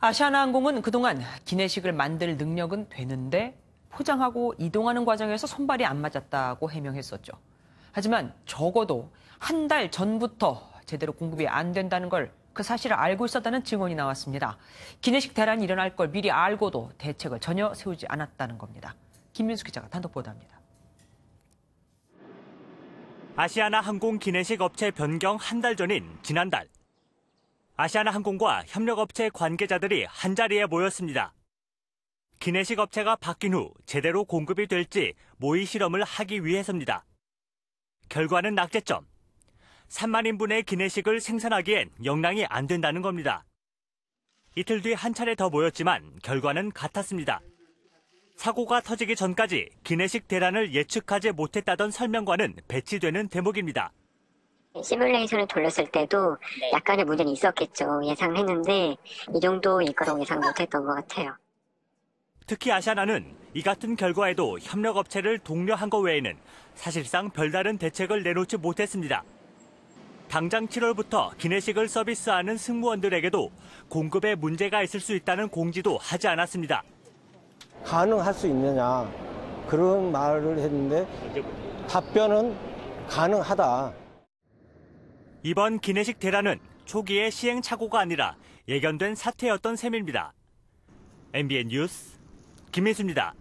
아시아나항공은 그동안 기내식을 만들 능력은 되는데 포장하고 이동하는 과정에서 손발이 안 맞았다고 해명했었죠. 하지만 적어도 한 달 전부터 제대로 공급이 안 된다는 걸 그 사실을 알고 있었다는 증언이 나왔습니다. 기내식 대란이 일어날 걸 미리 알고도 대책을 전혀 세우지 않았다는 겁니다. 김민수 기자가 단독 보도합니다. 아시아나 항공 기내식 업체 변경 한 달 전인 지난달. 아시아나 항공과 협력업체 관계자들이 한자리에 모였습니다. 기내식 업체가 바뀐 후 제대로 공급이 될지 모의 실험을 하기 위해서입니다. 결과는 낙제점. 3만 인분의 기내식을 생산하기엔 역량이 안 된다는 겁니다. 이틀 뒤 한 차례 더 모였지만 결과는 같았습니다. 사고가 터지기 전까지 기내식 대란을 예측하지 못했다던 설명과는 배치되는 대목입니다. 시뮬레이션을 돌렸을 때도 약간의 문제는 있었겠죠. 예상했는데 이 정도일 거라고 예상 못했던 것 같아요. 특히 아시아나는 이 같은 결과에도 협력업체를 독려한 것 외에는 사실상 별다른 대책을 내놓지 못했습니다. 당장 7월부터 기내식을 서비스하는 승무원들에게도 공급에 문제가 있을 수 있다는 공지도 하지 않았습니다. 가능할 수 있느냐 그런 말을 했는데 답변은 가능하다. 이번 기내식 대란은 초기의 시행착오가 아니라 예견된 사태였던 셈입니다. MBN 뉴스 김민수입니다.